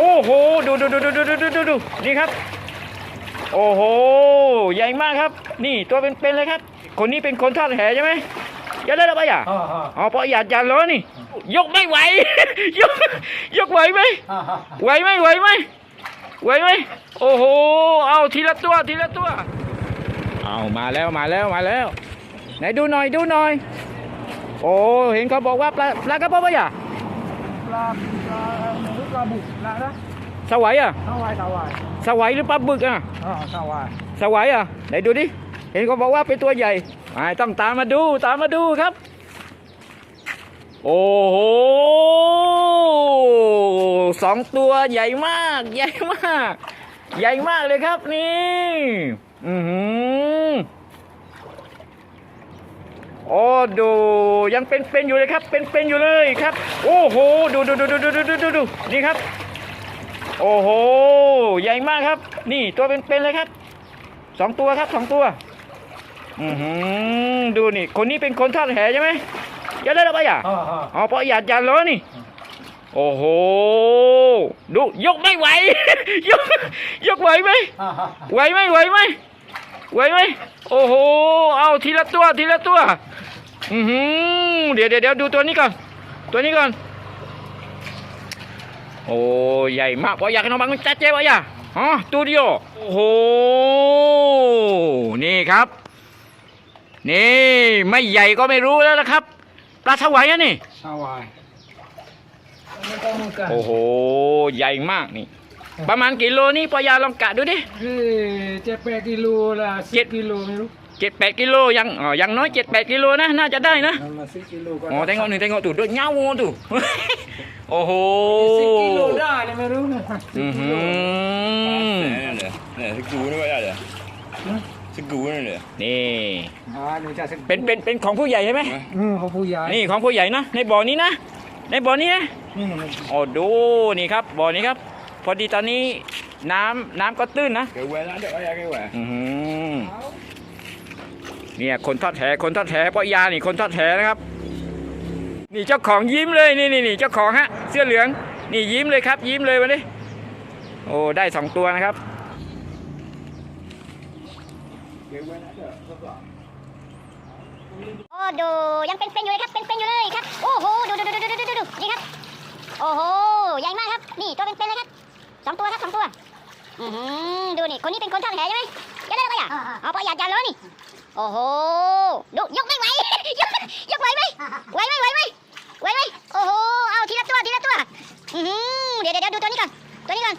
โอ้โหดูดูดูดูดูดูดูดูดูนี่ครับ โอ้โห ใหญ่มากครับ นี่ตัวเป็นๆเลยครับ คนนี้เป็นคนทอดแหใช่ไหมอย่าได้หรอปะอย่าอ่าฮะอ๋อปะอย่าจานร้อนนี่ ยกไม่ไหว ยก ยกไหวไหมอ่าฮะไหวไหมไหวไหมไหวไหมโอ้โห เอาทีละตัวทีละตัว เอามาแล้วมาแล้วมาแล้ว ไหนดูหน่อยดูหน่อย โอ้ เห็นเขาบอกว่าปลาปลากระป๋องปะอย่า ปลาปลาหรือปลาบุกปลานะสวายอะสวายสวายสวายหรือปลาบึกอะอ่าสวายสวายอะไหนดูดิเห็นเขาบอกว่าเป็นตัวใหญ่ไม่ต้องตามมาดูตามมาดูครับ โอ้โหสองตัวใหญ่มาก ใหญ่มาก ใหญ่มากเลยครับนี่ อือหือ โอ้ดูยังเป็นๆอยู่เลยครับ เป็นๆอยู่เลยครับ โอ้โหดูดูดูดูดูดูดูดูดูนี่ครับ โอ้โหใหญ่มากครับ นี่ตัวเป็นๆเลยครับสองตัวครับสองตัวอือหือดูนี่ คนนี้เป็นคนทอดแหใช่ไหมอย่าได้หรอปะอย่าอ่าฮะอ๋อปะอย่าจานร้อนนี่โอ้โห ดูยกไม่ไหว ยกยกไหวไหมอ่าฮะไหวไหมไหวไหมไหวไหมโอ้โห เอาทีละตัวทีละตัว อือหือเดี๋ยวเดี๋ยวเดี๋ยวดูตัวนี้ก่อน ตัวนี้ก่อน โอ้ใหญ่มากปะอยากให้น้องบังจัดเจ๊ปะอย่าอ๋อตูดิโอโอ้โห นี่ครับ นี่ ไม่ใหญ่ก็ไม่รู้แล้วนะครับ ปลาสวายอะนี่ สวายไม่ต้องมือกันโอ้โห ใหญ่มากนี่ ประมาณกี่โลนี่ปอยาลองกะดูดิเฮ้ยเจ็ดแปดกิโลละเจ็สิดบกิโลไม่รู้ เจ็ดแปดกิโลยังอ๋อยังน้อยเจ็ดแปดกิโลนะน่าจะได้นะนั่นมาสิบกิโลก็อ๋อแตงโมหนึ่งแตงโมตู่ด้วยเงาตู่โอ้โหสิบกิโลได้เลยไม่รู้นะสิบอือกิหืโลอ Nej, nej, nej, så god nu är det. Så god nu är det. นี่อ่าหนูจะสักเป็นเป็นเป็นของผู้ใหญ่ใช่ไหมอืมของผู้ใหญ่นี่ของผู้ใหญ่นะในบ่อนี้นะในบ่อนี้นะนี่มันโอ้ดูนี่ครับบ่อนี้ครับ พอดีตอนนี้น้ำน้ำก็ตื้นนะ Ska jag wella det? Ja, jag kan wella. อือหือ เนี่ยคนทอดแหคนทอดแหราะยานี่คนทอดแหนะครับ นี่เจ้าของยิ้มเลยนี่นี่นี่เจ้าของฮะเสื้อเหลือง นี่ยิ้มเลยครับ ยิ้มเลยวันนี้โอ้ได้สองตัวนะครับโอ้ดูยังเป็นเป็นอยู่เลยครับเป็นเป็นอยู่เลยครับโอ้โหดูดูดูดูดูดูดูยิงครับโอ้โหใหญ่มากครับ นี่ตัวเป็นเป็นเลยครับสองตัวครับสองตัวอือดูนี่คนนี้เป็นคนทอดแหใช่ไหมยัดเลยปะยาเอาปะยาจานแล้วนี่ อ้โหดูยกไม่ไหว ยกยกไหวไหมไหวไหมไหวไหมไหวไหมโอ้โห เอาทีละตัวทีละตัว อือหือเดี๋ยวเดี๋ยวเดี๋ยวดูตัวนี้ก่อน ตัวนี้ก่อน